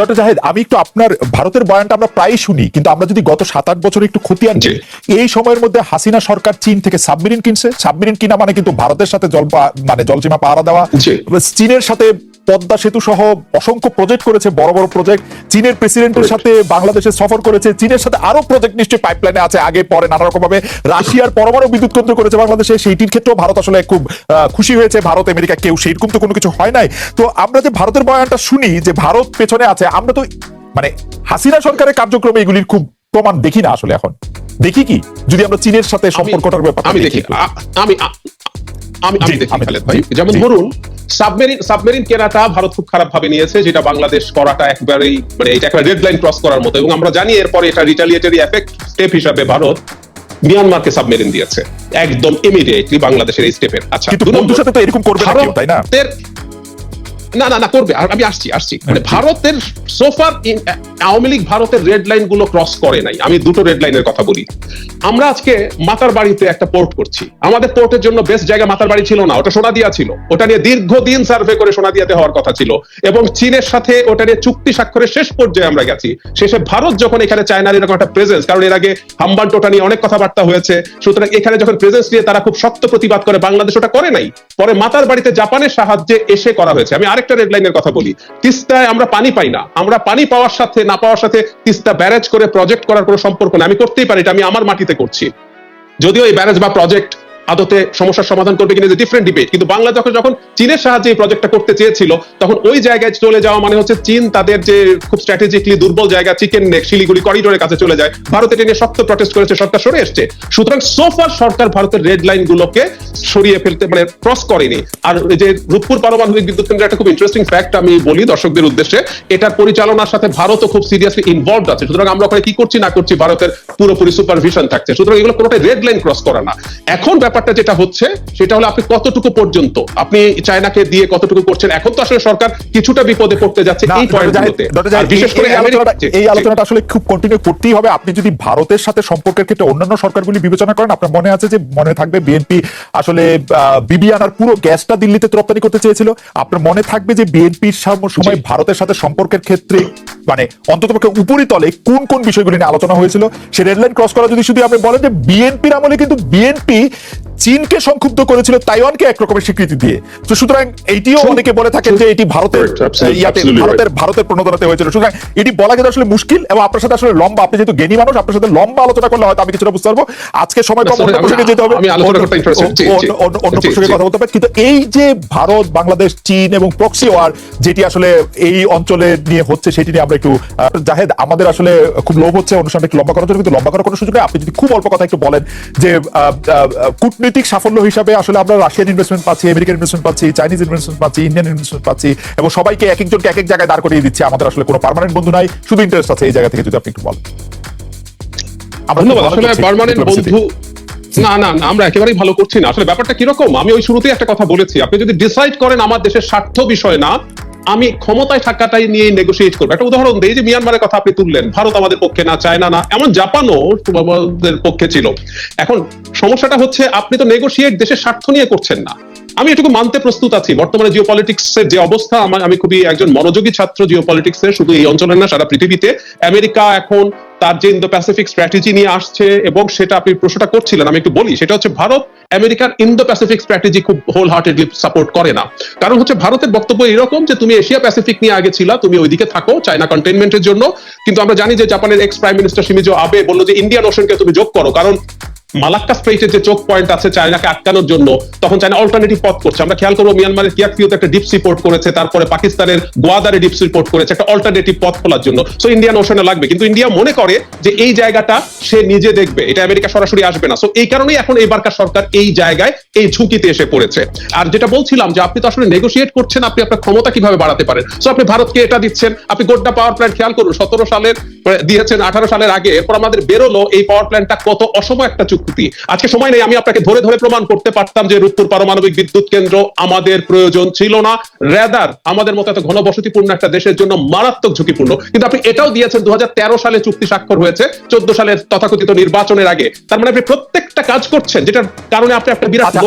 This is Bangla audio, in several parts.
ডক্টর জাহেদ আমি একটু আপনার ভারতের বয়ানটা আমরা প্রায় শুনি কিন্তু আমরা যদি গত সাত আট বছর একটু খতিয়ান। এই সময়ের মধ্যে হাসিনা সরকার চীন থেকে সাবমেরিন কিনছে সাবমেরিন কিনা মানে কিন্তু ভারতের সাথে জল মানে জলসীমা পাহারা দেওয়া। চীনের সাথে পদ্মা সেতু সহ অসংখ্য প্রজেক্ট করেছে বড় বড় প্রজেক্ট চীনের প্রেসিডেন্টের সাথে বাংলাদেশে সফর করেছে চীনের সাথে আরও প্রজেক্ট নিশ্চয়ই পাইপলাইনে আছে আগে পরে নানা রকম ভাবে রাশিয়ার পরমাণু বিদ্যুৎ কেন্দ্র করেছে বাংলাদেশে সেইটির ক্ষেত্রেও ভারত আসলে খুব খুশি হয়েছে। ভারত আমেরিকা কেউ সেইরকম তো কোনো কিছু হয় নাই। তো আমরা যে ভারতের বয়ানটা শুনি যে ভারত পেছনে আছে আমরা তো মানে হাসিনা সরকারের কার্যক্রমে এগুলির খুব প্রমাণ দেখি না আসলে এখন। দেখি কি? যদি আমরা চীনের সাথে সম্পর্কটার ব্যাপারটা আমি দেখি আমি আমি আমি দেখি। খালেদ ভাই যেমন ধরুন সাবমেরিন সাবমেরিন কেনাটা ভারত খুব খারাপ ভাবে নিয়েছে যেটা বাংলাদেশ করাটা একবারেই মানে এটা একটা রেড লাইন ক্রস করার মতো। এবং আমরা জানি এরপরে এটা রিটালিয়েটারি এফেক্ট স্টেপ হিসাবে ভারত মিয়ানমারকে সাবমেরিন দিয়েছে একদম ইমিডিয়েটলি বাংলাদেশের এই স্টেপের আচ্ছা কিন্তু বন্ধুর সাথে তো এরকম করবে না তাই না? না না না করবে। আমি আসছি আসছি। মানে ভারতের সোফার আওয়ামী লীগ ভারতের রেড লাইনগুলো ক্রস করে নাই। আমি দুটো রেড লাইনের কথা বলি। আমরা আজকে মাতার বাড়িতে একটা পোর্ট করছি। আমাদের পোর্টের জন্য বেস্ট জায়গা মাতার বাড়ি ছিল না ওটা সোনাদিয়া ছিল। ওটা নিয়ে দীর্ঘদিন সার্ভে করে সোনাদিয়াতে হওয়ার কথা ছিল। এবং চীনের সাথে ওটা নিয়ে চুক্তি স্বাক্ষরের শেষ পর্যায়ে আমরা গেছি। শেষে ভারত যখন এখানে চায়নার এরকম একটা প্রেজেন্স কারণ এর আগে হাম্বান টোটা নিয়ে অনেক কথাবার্তা হয়েছে। সুতরাং এখানে যখন প্রেজেন্স নিয়ে তারা খুব শক্ত প্রতিবাদ করে বাংলাদেশ ওটা করে নাই। পরে মাতার বাড়িতে জাপানের সাহায্যে এসে করা হয়েছে। আমি আরেকটা রেড লাইনের কথা বলি। তিস্তায় আমরা পানি পাই না। আমরা পানি পাওয়ার সাথে, না পাওয়ার সাথে তিস্তা ব্যারেজ করে প্রজেক্ট করার কোনো সম্পর্ক নেই। আমি করতেই পারি এটা, আমি আমার মাটিতে করছি। যদিও এই ব্যারেজ বা প্রজেক্ট আদতে সমস্যার সমাধান করবে কিনা ডিফারেন্ট ডিবেট কিন্তু বাংলা যখন যখন চীনের সাহায্যে এই প্রজেক্টটা করতে চেয়েছিল, তখন ওই জায়গায় চলে যাওয়া মানে হচ্ছে চীন তাদের যে খুব স্ট্র্যাটেজিকলি দুর্বল জায়গা চিকেন নেক শিলিগুড়ি করিডোরের কাছে চলে যায়। ভারত এটা নিয়ে শক্ত প্রটেস্ট করেছে, সরকার সরে এসছে। সুতরাং সোফার সরকার ভারতের রেড লাইন গুলোকে সরিয়ে ফেলতে মানে ক্রস করেনি। আর যে রূপপুর পারমাণবিক বিদ্যুৎ কেন্দ্র একটা খুব ইন্টারেস্টিং ফ্যাক্ট আমি বলি দর্শকদের উদ্দেশ্যে, এটার পরিচালনার সাথে ভারতও খুব সিরিয়াসলি ইনভলভ আছে। সুতরাং আমরা ওখানে কি করছি না করছি, ভারতের পুরোপুরি সুপারভিশন থাকছে। সুতরাং এগুলো কোনোটাই রেড লাইন ক্রস করা না। এখন ব্যাপারটা যেটা হচ্ছে সেটা হলো আপনি কতটুকু পর্যন্ত আপনি চায়নাকে দিয়ে কতটুকু করছেন এখন তো আসলে সরকার কিছুটা বিপদে পড়তে যাচ্ছে এই পয়েন্টগুলোতে। বিশেষ করে এই আলোচনাটা- আমেরিকা- এই আলোচনাটা আসলে খুব কন্টিনিউ করতেই হবে। আপনি যদি ভারতের সাথে সম্পর্কের ক্ষেত্রে অন্যান্য সরকারগুলি বিবেচনা করেন আপনার মনে আছে যে মনে থাকবে বিএনপি আসলে বিবিআনার পুরো গ্যাসটা দিল্লিতে রপ্তানি করতে চেয়েছিল। আপনার মনে থাকবে যে বিএনপির সময় ভারতের সাথে সম্পর্কের ক্ষেত্রে মানে অন্ততপক্ষে উপরিতলে কোন কোন বিষয়গুলি নিয়ে আলোচনা হয়েছিল সে রেডলাইন ক্রস করা যদি শুধু আপনি বলেন যে বিএনপির আমলে কিন্তু বিএনপি চীনকে সংক্ষুব্ধ করেছিল তাইওয়ানকে এক রকমের স্বীকৃতি দিয়ে। তো সুতরাং এইটিও অনেকে বলে থাকেন যে এটি ভারতের ইয়াতে ভারতের ভারতের প্রণোদনাতে হয়েছিল। সুতরাং এটি বলা কিন্তু আসলে মুশকিল এবং আপনার সাথে আসলে লম্বা আপনি যেহেতু জ্ঞানী মানুষ আপনার সাথে লম্বা আলোচনা করলে হয়তো আমি কিছুটা বুঝতে পারব। আজকে সময় কম অন্য প্রসঙ্গে যেতে হবে। অন্য- প্রসঙ্গে কথা বলতে হবে কিন্তু এই যে ভারত বাংলাদেশ চীন এবং প্রক্সি ওয়ার যেটি আসলে এই অঞ্চলে নিয়ে হচ্ছে সেটি নিয়ে আমরা একটু জাহেদ আমাদের আসলে খুব লোভ হচ্ছে অনুষ্ঠানটা একটু লম্বা করার জন্য। কিন্তু লম্বা করার কোনো সুযোগ নেই। আপনি যদি খুব অল্প কথা একটু বলেন যে আহ, কূটনৈতিক সাফল্য হিসাবে আসলে আমরা রাশিয়ান ইনভেস্টমেন্ট পাচ্ছি আমেরিকান ইনভেস্টমেন্ট পাচ্ছি চাইনিজ ইনভেস্টমেন্ট পাচ্ছি ইন্ডিয়ান ইনভেস্টমেন্ট পাচ্ছি এবং সবাইকে এক একজনকে এক এক জায়গায় দাঁড় করিয়ে দিচ্ছে। আমাদের আসলে কোনো পার্মানেন্ট বন্ধু নাই শুধু ইন্টারেস্ট আছে এই জায়গা থেকে যদি আপনি একটু বলেন। আসলে পার্মানেন্ট। বন্ধু না না, আমরা একেবারেই ভালো করছি না। আসলে ব্যাপারটা কীরকম? আমি ওই শুরুতেই একটা কথা বলেছি। আপনি যদি ডিসাইড করেন আমার দেশের স্বার্থ বিষয় না আমি ক্ষমতায় থাকাটাই নিয়ে নেগোসিয়েট করব। একটা উদাহরণ দিই যে মিয়ানমারের কথা আপনি তুললেন। ভারত আমাদের পক্ষে না, চায়না না, এমন জাপানও আমাদের পক্ষে ছিল। এখন সমস্যাটা হচ্ছে আপনি তো নেগোসিয়েট দেশের স্বার্থ নিয়ে করছেন না। আমি এটুকু মানতে প্রস্তুত আছি। বর্তমানে জিও এর যে অবস্থা আমি খুবই একজন মনোযোগী ছাত্র জিও এর শুধু এই অঞ্চলের না, সারা পৃথিবীতে। আমেরিকা এখন তার যে ইন্দো প্যাসিফিক স্ট্র্যাটেজি নিয়ে আসছে এবং সেটা আপনি প্রশ্নটা করছিলেন, আমি একটু বলি, সেটা হচ্ছে ভারত আমেরিকার ইন্দো প্যাসিফিক স্ট্র্যাটেজি খুব হোল হার্টেডলি সাপোর্ট করে না। কারণ হচ্ছে ভারতের বক্তব্য এরকম যে তুমি এশিয়া প্যাসিফিক নিয়ে আগে ছিলা, তুমি ওইদিকে থাকো চায়না কন্টেনমেন্টের জন্য। কিন্তু আমরা জানি যে জাপানের এক্স প্রাইম মিনিস্টার সিমিজো আবে বলল যে ইন্ডিয়ান ওশনকে তুমি যোগ করো, কারণ মালাক্কা স্ট্রেটের যে চোখ পয়েন্ট আছে চায়নাকে আটকানোর জন্য, তখন চায়না অল্টারনেটিভ পথ করছে। আমরা খেয়াল করব মিয়ানমারের কিয়াকফিউতে একটা ডিপ সি পোর্ট করেছে, তারপরে পাকিস্তানের গোয়াদারে ডিপ সি পোর্ট করেছে, একটা অল্টারনেটিভ পথ খোলার জন্য। সো ইন্ডিয়ান ওশনে লাগবে। কিন্তু ইন্ডিয়া মনে করে যে এই জায়গাটা সে নিজে দেখবে। এটা আমেরিকা সরাসরি আসবে না। সো এই কারণেই এখন এবারকার সরকার এই জায়গায় এই ঝুঁকিতে এসে পড়েছে। আর যেটা বলছিলাম যে, আপনি তো আসলে নেগোসিয়েট করছেন, আপনি আপনার ক্ষমতা কীভাবে বাড়াতে পারেন? সো আপনি ভারতকে এটা দিচ্ছেন। আপনি গোড্ডা পাওয়ার প্ল্যান্ট খেয়াল করুন, সতেরো সালের মানে দিয়েছেন আঠারো সালের আগে, এরপর আমাদের বেরোলো এই পাওয়ার প্ল্যান্টটা কত অসম একটা চুক্তি শক্তি আজকে সময় নেই আমি আপনাকে ধরে ধরে প্রমাণ করতে পারতাম যে রূপপুর পারমাণবিক বিদ্যুৎ কেন্দ্র আমাদের প্রয়োজন ছিল না। রেদার আমাদের মতো এত ঘনবসতিপূর্ণ একটা দেশের জন্য মারাত্মক ঝুঁকিপূর্ণ। কিন্তু আপনি এটাও দিয়েছেন দু সালে চুক্তি স্বাক্ষর হয়েছে চোদ্দ সালের তথাকথিত নির্বাচনের আগে। তার মানে আপনি প্রত্যেকটা কাজ করছেন যেটার কারণে আপনি একটা বিরাট আচ্ছা,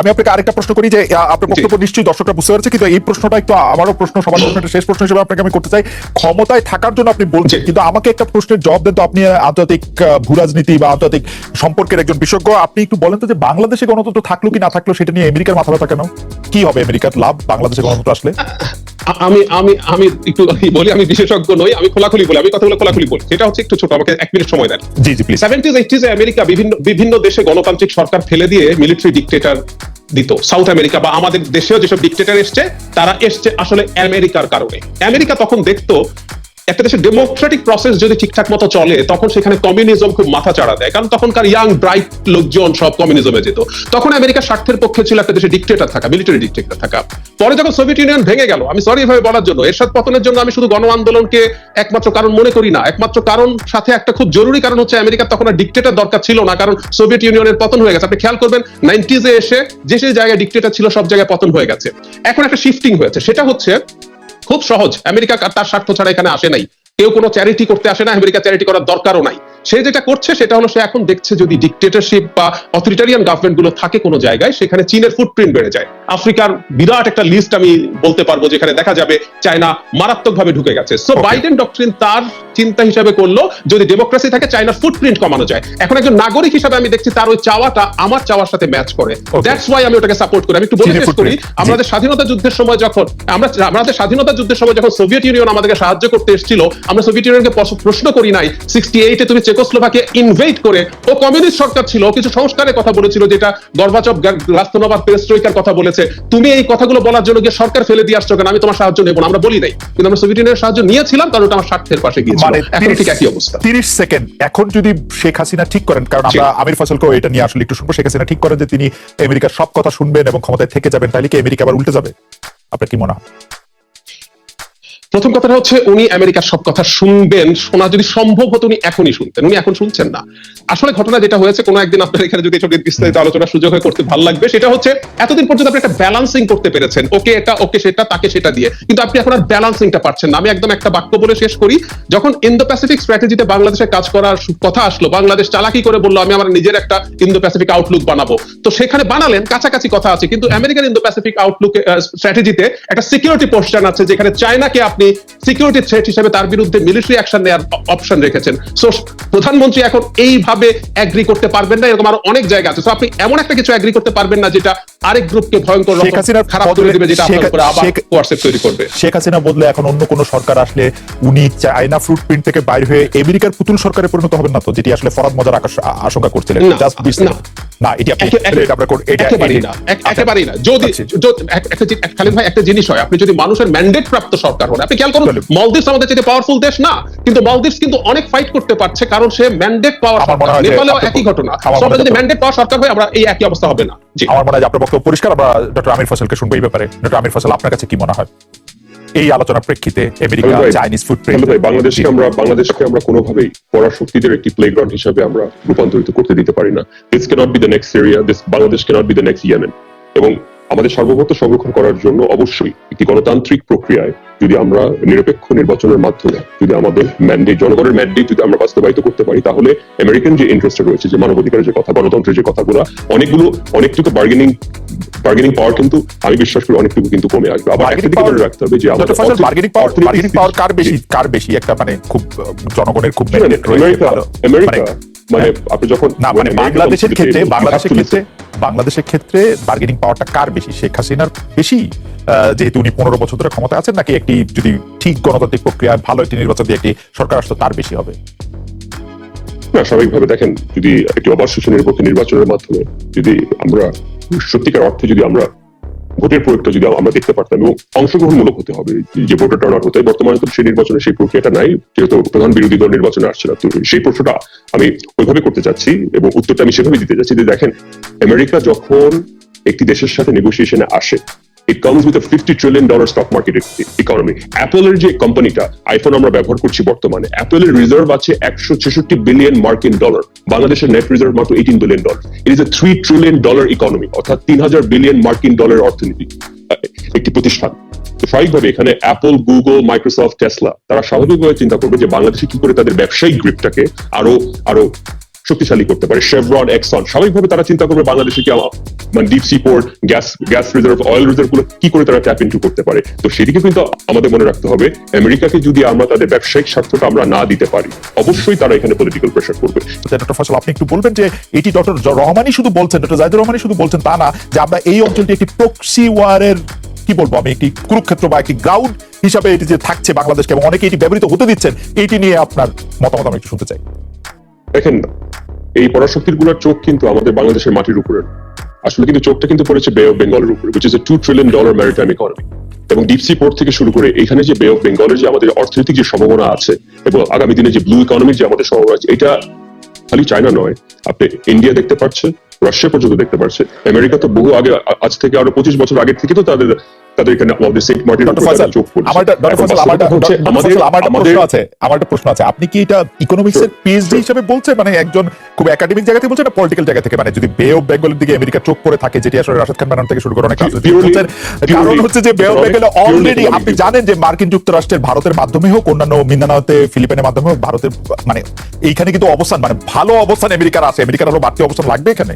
আমি আপনাকে আরেকটা- প্রশ্ন করি যে আপনার বক্তব্য নিশ্চয়ই দর্শকরা বুঝতে পারছে কিন্তু এই প্রশ্নটা একটু আমারও প্রশ্ন সবার প্রশ্ন শেষ প্রশ্ন হিসেবে আপনাকে আমি করতে চাই। ক্ষমতায় থাকার জন্য আপনি বলছেন কিন্তু আমাকে একটা প্রশ্নের জবাব দেন তো আপনি আন্তর্জাতিক ভূরাজনীতি বা আন্তর্জাতিক সম্পর্কের একজন বিশেষজ্ঞ আপনি একটু বলেন তো যে বাংলাদেশে গণতন্ত্র থাকল কি না থাকল সেটা নিয়ে আমেরিকার মাথা ব্যথা কেন? কি হবে আমেরিকার লাভ বাংলাদেশে গণতন্ত্র আসলে? আমি আমি আমি একটু বলি আমি বিশেষজ্ঞ নই আমি খোলাখুলি বলি আমি কথাগুলো খোলাখুলি বলি। সেটা হচ্ছে একটু ছোট আমাকে এক মিনিট সময় দেন। জি জি প্লিজ সেভেন্টিজ এইটিজ আমেরিকা বিভিন্ন বিভিন্ন দেশে গণতান্ত্রিক সরকার ফেলে দিয়ে মিলিটারি ডিক্টেটর দিত। সাউথ আমেরিকা বা আমাদের দেশেও যেসব ডিক্টেটর এসছে তারা এসছে আসলে আমেরিকার কারণে। আমেরিকা তখন দেখতো একটা দেশের ডেমোক্রেটিক প্রসেস যদি ঠিকঠাক মতো চলে, তখন সেখানে কমিউনিজম খুব মাথা চাড়া দেয়। কারণ তখনকার ইয়াং ব্রাইট লোকজন সব কমিউনিজমে যেত। তখন আমেরিকার স্বার্থের পক্ষে ছিল একটা দেশে ডিক্টেটর থাকা মিলিটারি ডিক্টেটর থাকা। পরে যখন সোভিয়েত ইউনিয়ন ভেঙে গেল, আমি সরি এভাবে বলার জন্য, এরশাদ পতনের জন্য আমি শুধু গণ আন্দোলনকে একমাত্র কারণ মনে করি না। একমাত্র কারণ সাথে একটা খুব জরুরি কারণ হচ্ছে আমেরিকার তখন আর ডিক্টেটর দরকার ছিল না, কারণ সোভিয়েত ইউনিয়নের পতন হয়ে গেছে। আপনি খেয়াল করবেন নাইনটিজে এসে যে সেই জায়গায় ডিক্টেটর ছিল, সব জায়গায় পতন হয়ে গেছে। এখন একটা শিফটিং হয়েছে। সেটা হচ্ছে খুব সহজ। আমেরিকা তার স্বার্থ ছাড়া এখানে আসে নাই। কেউ কোনো চ্যারিটি করতে আসে না, আমেরিকা চ্যারিটি করার দরকারও নাই। সে যেটা করছে সেটা হলো সে এখন দেখছে যদি ডিক্টেটরশিপ বা অথরিটারিয়ান গভর্নমেন্টগুলো থাকে কোনো জায়গায় সেখানে চীনের ফুটপ্রিন্ট বেড়ে যায়। আফ্রিকার বিরাট একটা লিস্ট আমি বলতে পারব যেখানে দেখা যাবে চায়না মারাত্মক ভাবে ঢুকে গেছে। সো বাইডেন ডক্ট্রিন তার চিন্তা হিসাবে করল যদি ডেমোক্রেসি থাকে চায়নার ফুটপ্রিন্ট কমানো যায়। এখন একজন নাগরিক হিসাবে আমি দেখছি তার ওই চাওয়াটা আমার চাওয়ার সাথে ম্যাচ করে। দ্যাটস ওয়াই আমি ওটাকে সাপোর্ট করি। আমি একটু বলে শেষ করি আমাদের স্বাধীনতা যুদ্ধের সময় যখন আমরা আমাদের স্বাধীনতা যুদ্ধের সময় যখন সোভিয়েত ইউনিয়ন আমাদেরকে সাহায্য করতে এসেছিল আমরা সোভিয়েত ইউনিয়নকে প্রশ্ন করি নাই সিক্সটি এইটে তুমি চেকোস্লোভাকে ইনভেট করে ও কমিউনিস্ট সরকার ছিল কিছু সংস্কারের কথা বলেছিল যেটা গর্বাচপ রাস্তনবাদ পেরেস্ট্রোইকার কথা বলেছে। তুমি এই কথাগুলো বলার জন্য গিয়ে সরকার ফেলে দিয়ে আসছো কেন? আমি তোমার সাহায্য নেব আমরা বলি নাই। কিন্তু আমরা সোভিয়েত ইউনিয়নের সাহায্য নিয়েছিলাম কারণ ওটা আমার স্বার্থের পাশে গিয়েছিল। মানে এখন ঠিক একই অবস্থা। তিরিশ সেকেন্ড। এখন যদি শেখ হাসিনা ঠিক করেন কারণ আমরা আমির ফসলকেও এটা নিয়ে আসলে একটু শুনব। শেখ হাসিনা ঠিক করেন যে তিনি আমেরিকার সব কথা শুনবেন এবং ক্ষমতায় থেকে যাবেন তাহলে কি আমেরিকা আবার উল্টে যাবে? আপনার কি মনে হয়? প্রথম কথাটা হচ্ছে, উনি আমেরিকার সব কথা শুনবেন। শোনা যদি সম্ভব হতো, উনি এখনই শুনতেন। উনি এখন শুনছেন না। আসলে ঘটনা যেটা হয়েছে, কোনো একদিন আপনার এখানে যদি এসব বিস্তারিত আলোচনার সুযোগ হয়, করতে ভালো লাগবে। সেটা হচ্ছে, এতদিন পর্যন্ত আপনি একটা ব্যালান্সিং করতে পেরেছেন। ওকে এটা, ওকে সেটা, তাকে সেটা দিয়ে। কিন্তু আপনি এখন আর ব্যালান্সিংটা পারছেন না। আমি একদম একটা বাক্য বলে শেষ করি। যখন ইন্দো প্যাসিফিক স্ট্র্যাটেজিতে বাংলাদেশে কাজ করার কথা আসলো, বাংলাদেশ চালাকি করে বলল, আমি আমার নিজের একটা ইন্দো প্যাসিফিক আউটলুক বানাবো। তো সেখানে বানালেন, কাছাকাছি কথা আছে। কিন্তু আমেরিকান ইন্দো প্যাসিফিক আউটলুক স্ট্র্যাটেজিতে একটা সিকিউরিটি পোস্টান আছে, যেখানে চায়নাকে আপনি সিকিউরিটি থ্রেট হিসেবে তার বিরুদ্ধে মিলিটারি অ্যাকশন নেওয়ার অপশন রেখেছেন। সো প্রধানমন্ত্রী এখন এইভাবে অ্যাগ্রি করতে পারবেন না এরকম আরও অনেক জায়গা আছে। তো আপনি এমন একটা কিছু অ্যাগ্রি করতে পারবেন না যেটা আরেক গ্রুপকে ভয়ঙ্কর রকম খারাপ করে দিবে যেটা আপনার উপরে আবার হোয়াটসঅ্যাপ তৈরি করবে। শেখ হাসিনা বদলে এখন অন্য কোন সরকার আসলে উনি চায়না ফ্রুট প্রিন্ট থেকে বাইরে হয়ে আমেরিকার পুতুল সরকারে পরিণত হবেন না তো যেটি আসলে ফরাদ মজার আশঙ্কা করছিলেন জাস্ট না। এটি আপনি এটা একেবারেই না আচ্ছা। একেবারেই না। যদি আচ্ছা। একটা খালিদ ভাই একটা জিনিস হয় আপনি যদি মানুষের ম্যান্ডেট প্রাপ্ত সরকার হন আপনি খেয়াল করুন। মলদ্বীপ আমাদের চেয়ে পাওয়ারফুল দেশ না কিন্তু মলদ্বীপ কিন্তু অনেক ফাইট করতে পারছে কারণ সে ম্যান্ডেট পাওয়ার নেপালেও একই ঘটনা। যদি ম্যান্ডেট পাওয়ার সরকার হয় আমরা এই একই অবস্থা হবে না। আমার মনে হয় আপনার বক্তব্য পরিষ্কার। আমরা ডক্টর আমির ফসলকে শুনব এই ব্যাপারে। ডক্টর আমির ফসল আপনার কাছে কি মনে হয়? এই আলোচনার প্রেক্ষিতে আমেরিকা চাইনিজ ফুটপ্রিন্ট বাংলাদেশকে আমরা বাংলাদেশকে আমরা কোনোভাবেই পরাশক্তিদের একটি প্লেগ্রাউন্ড হিসেবে আমরা রূপান্তরিত করতে দিতে পারি না। This cannot be the next Syria this Bangladesh cannot be the next Yemen এবং আমাদের সার্বভৌমত্ব সংরক্ষণ করার জন্য অবশ্যই একটি গণতান্ত্রিক প্রক্রিয়ায় যদি আমরা নিরপেক্ষ নির্বাচনের মাধ্যমে যদি আমাদের ম্যান্ডেট জনগণের ম্যান্ডেট যদি আমরা বাস্তবায়িত করতে পারি তাহলে আমেরিকান যে ইন্টারেস্ট রয়েছে যে মানবাধিকারের যে কথা গণতন্ত্রের যে কথাগুলো অনেকগুলো অনেকটুকু বার্গেনিং বার্গেনিং পাওয়ার কিন্তু আমি বিশ্বাস করি অনেকটুকু কিন্তু কমে আসবে। আবার একটা দিকে মনে রাখতে হবে যে আমাদের বার্গেনিং পাওয়ার বার্গেনিং পাওয়ার কার বেশি কার বেশি একটা মানে খুব জনগণের খুব আমেরিকা মানে- মানে আপনি যখন না মানে বাংলাদেশের to the ক্ষেত্রে বাংলাদেশের ক্ষেত্রে বাংলাদেশের ক্ষেত্রে বার্গেনিং পাওয়ারটা কার বেশি? শেখ হাসিনার বেশি? যেহেতু উনি পনেরো বছর ধরে ক্ষমতা আছেন নাকি একটি যদি ঠিক গণতান্ত্রিক প্রক্রিয়া ভালো একটি নির্বাচন দিয়ে একটি সরকার আসতো তার বেশি হবে? না স্বাভাবিকভাবে দেখেন যদি একটি অবাধ সুষ্ঠু পক্ষে নির্বাচনের মাধ্যমে যদি আমরা সত্যিকার অর্থে যদি আমরা ভোটের প্রয়োগটা যদি আমরা দেখতে পারতাম এবং অংশগ্রহণমূলক হতে হবে। যে ভোটার টার্ন আউট হতে বর্তমানে তো সেই নির্বাচনে সেই প্রক্রিয়াটা নাই, যেহেতু প্রধান বিরোধী দল নির্বাচনে আসছে না। তো সেই প্রশ্নটা আমি ওইভাবে করতে চাচ্ছি এবং উত্তরটা আমি সেভাবে দিতে চাচ্ছি যে দেখেন, আমেরিকা যখন একটি দেশের সাথে নেগোসিয়েশনে আসে it comes with fifty trillion dollar stock market economy অ্যাপলের যে কোম্পানিটা আইফোন আমরা ব্যবহার করছি বর্তমানে অ্যাপলের রিজার্ভ আছে একশো ছেষট্টি বিলিয়ন মার্কিন ডলার বাংলাদেশের নেট রিজার্ভ মাত্র eighteen billion dollar it is a three trillion dollar economy অর্থাৎ তিন হাজার বিলিয়ন মার্কিন ডলার অর্থনীতি একটি প্রতিষ্ঠান। তো স্বাভাবিকভাবে এখানে অ্যাপল গুগল মাইক্রোসফট টেসলা তারা স্বাভাবিকভাবে চিন্তা করবে যে বাংলাদেশে কি করে তাদের ব্যবসায়িক গ্রিপটাকে আরও আরও শক্তিশালী করতে পারে। শেভরন এক্সন স্বাভাবিকভাবে তারা চিন্তা করবে বাংলাদেশে কি মানে deep sea port gas gas reserve oil রিজার্ভগুলো কি করে তারা ট্যাপ ইন্টু করতে পারে। তো সেদিকে কিন্তু আমাদের মনে রাখতে হবে, আমেরিকাকে যদি আমরা তাদের ব্যবসায়িক স্বার্থটা আমরা না দিতে পারি, অবশ্যই তারা এখানে পলিটিক্যাল প্রেশার করবে। ডক্টর ফসল আপনি একটু বলবেন যে এটি ডক্টর রহমানই শুধু বলছেন ডক্টর জাহিদুর রহমানই শুধু বলছেন তা না, যে আমরা এই অঞ্চলটি একটি প্রক্সি ওয়ারের কি বলব আমি, একটি কুরুক্ষেত্র বা একটি গ্রাউন্ড হিসাবে এটি যে থাকছে বাংলাদেশকে, এবং অনেকে এটি ব্যবহৃত হতে দিচ্ছেন, এটি নিয়ে আপনার মতামত আমি একটু শুনতে চাই। দেখেন, এই পরাশক্তিরগুলোর চোখ কিন্তু আমাদের বাংলাদেশের মাটির উপরে। আসলে কিন্তু চোখটা কিন্তু পড়েছে বে অফ বেঙ্গলের উপরে which is a two trillion dollar maritime economy এবং ডিপসি পোর্ট থেকে শুরু করে এখানে যে বে অফ বেঙ্গলের যে আমাদের অর্থনৈতিক যে সম্ভাবনা আছে, এবং আগামী দিনে যে ব্লু ইকোনমির যে আমাদের সম্ভাবনা আছে, এটা খালি চায়না নয়, আপনি ইন্ডিয়া দেখতে পাচ্ছেন রাশিয়া পর্যন্ত দেখতে পাচ্ছেন আমেরিকা তো বহু আগে আজ থেকে আরও পঁচিশ বছর আগে থেকে তো তাদের তাদের এখানে আমাদের saint Martin doctor Faisal doctor Faisal, আমার হচ্ছে আমাদের প্রশ্ন আছে আমার একটা প্রশ্ন আছে। আপনি কি এটা ইকোনমিক্স এর পিএইচডি হিসেবে বলছেন? মানে একজন খুব একাডেমিক জায়গা থেকে বলছেন না পলিটিক্যাল জায়গা থেকে? মানে যদি বে অফ বেঙ্গলের দিকে আমেরিকা চোখ করে থাকে যেটি আসলে রাশাদ খান বানান থেকে শুরু করে অনেক কারণ হচ্ছে যে বে অফ বেঙ্গলে অলরেডি আপনি জানেন যে মার্কিন যুক্তরাষ্ট্রের ভারতের মাধ্যমে হোক অন্যান্য মিন্দানাওতে ফিলিপাইনের মাধ্যমে হোক ভারতের মানে এইখানে কিন্তু অবস্থান মানে ভালো অবস্থান আমেরিকার আছে। আমেরিকার আরও বাড়তি অবস্থান লাগবে এখানে?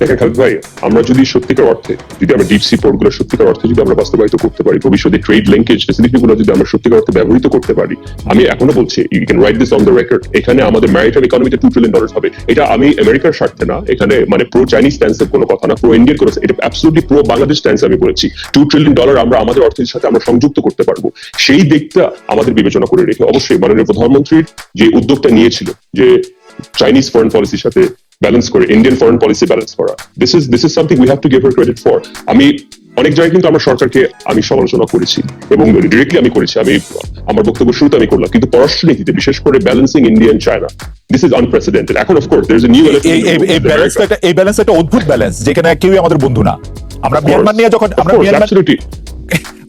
দেখেন খালিদ ভাই, আমরা যদি সত্যিকার অর্থে, যদি আমরা ডিপ সি পোর্টগুলো সত্যিকার অর্থে যদি আমরা বাস্তবায়িত করতে পারি, ভবিষ্যতে ট্রেড লিঙ্কেজ ফেসিলিটি গুলো যদি আমরা সত্যিকার অর্থে ব্যবহৃত করতে পারি, আমি এখনও বলছি you can write this on the record এখানে আমাদের ম্যারিটাইম ইকোনমিতে টু ট্রিলিয়ন ডলার হবে। এটা আমি আমেরিকার স্বার্থে না, এখানে মানে প্রো চাইনিজ স্ট্যান্সের কোনো কথা না প্রো ইন্ডিয়ান কোনো এটা অ্যাবসলিউটলি প্রো বাংলাদেশ স্ট্যান্স আমি বলেছি। টু ট্রিলিয়ন ডলার আমরা আমাদের অর্থনীতির সাথে আমরা সংযুক্ত করতে পারব। সেই দিকটা আমাদের বিবেচনা করে রেখে, অবশ্যই মাননীয় প্রধানমন্ত্রীর যে উদ্যোগটা নিয়েছিল, যে চাইনিজ ফরেন পলিসির সাথে ব্যালেন্স করে ইন্ডিয়ান ফরেন পলিসি ব্যালেন্স করা। This is this is something we have to give credit for আমি অনেক জায়গায় কিন্তু আমার সরকারকে আমি সমালোচনা করেছি এবং ডিরেক্টলি আমি করেছি। আমি আমার বক্তব্য শুরুতে আমি করলাম। কিন্তু পররাষ্ট্রনীতিতে বিশেষ করে balancing Indian China this is unprecedented এখন of course there is a new এই ব্যালেন্স একটা অদ্ভুত ব্যালেন্স যেখানে কেউই আমাদের বন্ধু না। আমরা মিয়ানমার নিয়ে যখন আমরা মিয়ানমার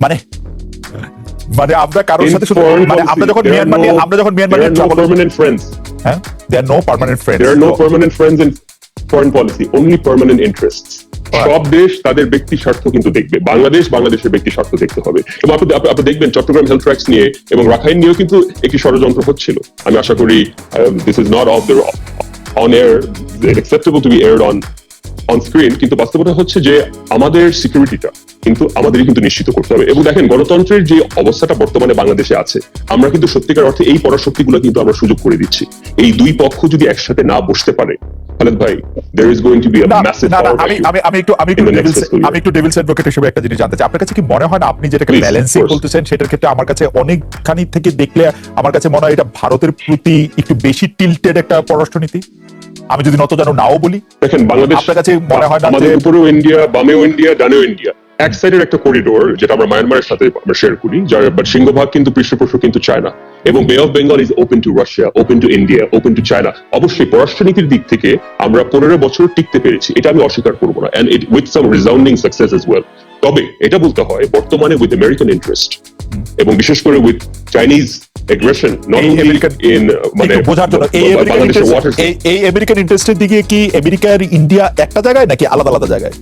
মানে মানে আমরা কারোর সাথে শুধু মানে আমরা যখন মিয়ানমার নিয়ে আমরা যখন মিয়ানমার নিয়ে পার্মানেন্ট ফ্রেন্ডস হ্যাঁ? They are no permanent friends There are no permanent friends in foreign policy, only permanent interests. সব দেশ তাদের ব্যক্তি স্বার্থ কিন্তু দেখবে। বাংলাদেশ বাংলাদেশের ব্যক্তি স্বার্থ দেখতে হবে। এবং আপনি দেখবেন চট্টগ্রাম হেলথ ট্র্যাক্স নিয়ে এবং রাখাইন নিয়েও কিন্তু একটি ষড়যন্ত্র হচ্ছিল। আমি আশা করি this is not of the on air to be on on screen কিন্তু বাস্তবতা হচ্ছে যে আমাদের সিকিউরিটিটা কিন্তু আমাদেরই কিন্তু নিশ্চিত করতে হবে। এবং দেখেন গণতন্ত্রের যে অবস্থাটা বর্তমানে বাংলাদেশে আছে আমরা কিন্তু সত্যিকার অর্থে এই পরাশক্তিগুলো কিন্তু আমরা সুযোগ করে দিচ্ছি। এই দুই পক্ষ যদি একসাথে না বসতে পারে খালেদ ভাই there is going to be a massive না না, আমি আমি আমি একটু আমি একটু in the next devils fiscal year. আমি একটু ডেভিলস অ্যাডভোকেট হিসেবে একটা জিনিস জানতে চাই। আপনার কাছে কি মনে হয় না আপনি যেটাকে ব্যালেন্সিং. বলতেছেন সেটার ক্ষেত্রে আমার কাছে অনেকখানি থেকে দেখলে আমার কাছে মনে হয় এটা ভারতের প্রতি একটু বেশি টিল্টেড একটা পররাষ্ট্রনীতি? আমি যদি নত নাও বলি। দেখেন বাংলাদেশ আপনার কাছে মনে হয় না আমাদের উপরেও ইন্ডিয়া বামেও ইন্ডিয়া ডানেও ইন্ডিয়া এক সাইডের একটা করিডোর যেটা আমরা মায়ানমারের সাথে আমরা শেয়ার করি যার বাট সিংহভাগ কিন্তু পৃষ্ঠপোষক কিন্তু চায়না এবং bay of Bengal is open to Russia open to India open to China অবশ্যই পররাষ্ট্রনীতির দিক থেকে আমরা পনেরো বছর টিকতে পেরেছি এটা আমি অস্বীকার করব না end it with some resounding success as well তবে এটা বলতে হয় বর্তমানে উইথ আমেরিকান ইন্টারেস্ট এবং বিশেষ করে with Chinese aggression not in মানে বোঝার জন্য এই আমেরিকান ইন্টারেস্টের দিকে কি আমেরিকা আর ইন্ডিয়া একটা জায়গায় নাকি আলাদা আলাদা জায়গায়?